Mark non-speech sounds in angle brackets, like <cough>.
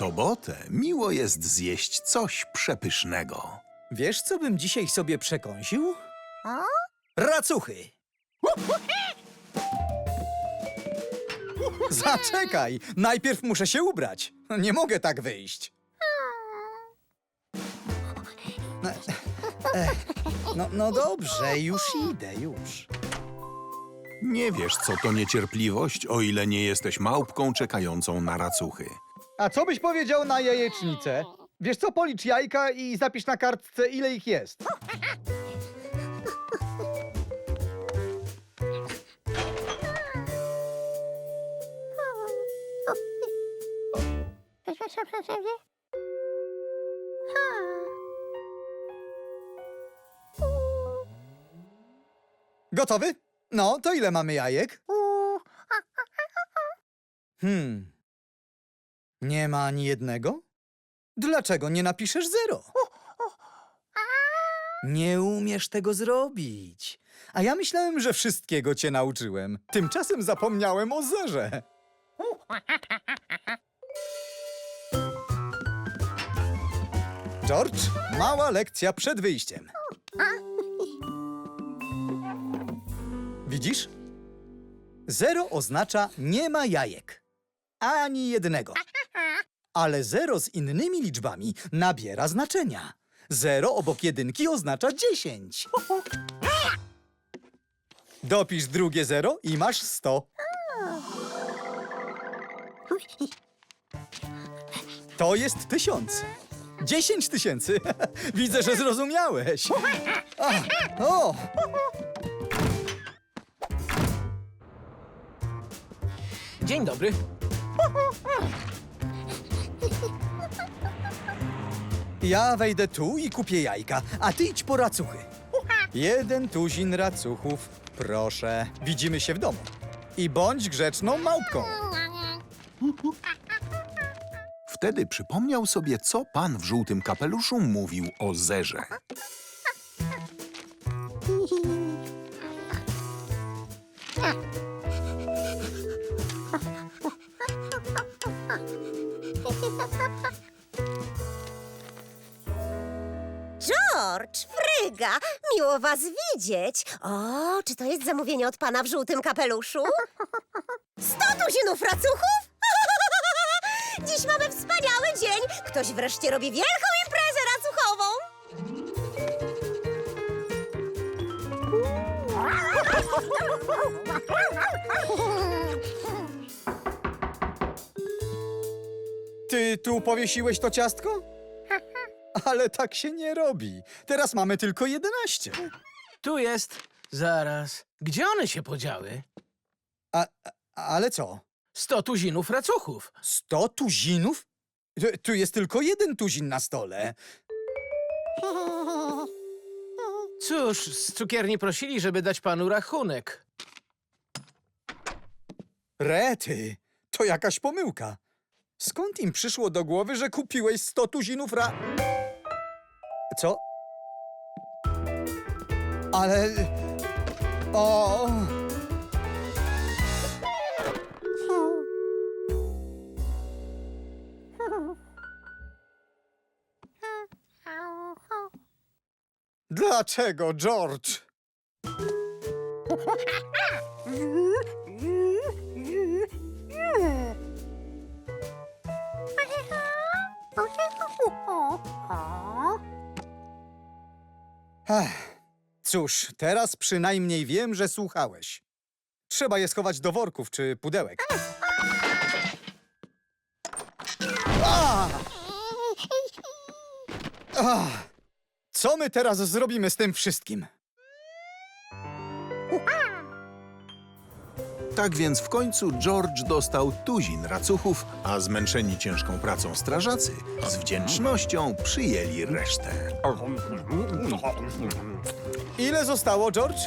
sobotę miło jest zjeść coś przepysznego. Wiesz, co bym dzisiaj sobie przekąsił? Racuchy! Zaczekaj! Najpierw muszę się ubrać. Nie mogę tak wyjść. No, no, no dobrze, już idę, już. Nie wiesz, co to niecierpliwość, o ile nie jesteś małpką czekającą na racuchy. A co byś powiedział na jajecznicę? Wiesz co, policz jajka i zapisz na kartce, ile ich jest. Gotowy? No, to ile mamy jajek? Hmm. Nie ma ani jednego? Dlaczego nie napiszesz zero? Nie umiesz tego zrobić. A ja myślałem, że wszystkiego cię nauczyłem. Tymczasem zapomniałem o zerze. George, mała lekcja przed wyjściem. Widzisz? Zero oznacza nie ma jajek. Ani jednego. Ale zero z innymi liczbami nabiera znaczenia. Zero obok jedynki oznacza dziesięć. Dopisz drugie zero i masz sto. To jest tysiąc. Dziesięć tysięcy. <laughs> Widzę, że zrozumiałeś. A, o! Dzień dobry. Ja wejdę tu i kupię jajka, a ty idź po racuchy. Jeden tuzin racuchów, proszę. Widzimy się w domu. I bądź grzeczną małpką. Wtedy przypomniał sobie, co pan w żółtym kapeluszu mówił o zerze. <laughs> George, Fryga, miło was widzieć. O, czy to jest zamówienie od pana w żółtym kapeluszu? Sto tuzinów racuchów? <laughs> Dziś mamy wspaniały dzień. Ktoś wreszcie robi wielką imprezę racuchową. Ty tu powiesiłeś to ciastko? Ale tak się nie robi. Teraz mamy tylko jedenaście. Tu jest. Zaraz. Gdzie one się podziały? A, a, ale co? Sto tuzinów racuchów. Sto tuzinów? Tu, tu jest tylko jeden tuzin na stole. Cóż, z cukierni prosili, żeby dać panu rachunek. Rety, to jakaś pomyłka. Skąd im przyszło do głowy, że kupiłeś sto tuzinów ra... Co? Ale... O... Dlaczego, George? <laughs> Ech, cóż, teraz przynajmniej wiem, że słuchałeś. Trzeba je schować do worków czy pudełek. A! A! Co my teraz zrobimy z tym wszystkim? Tak więc w końcu George dostał tuzin racuchów, a zmęczeni ciężką pracą strażacy z wdzięcznością przyjęli resztę. Ile zostało, George?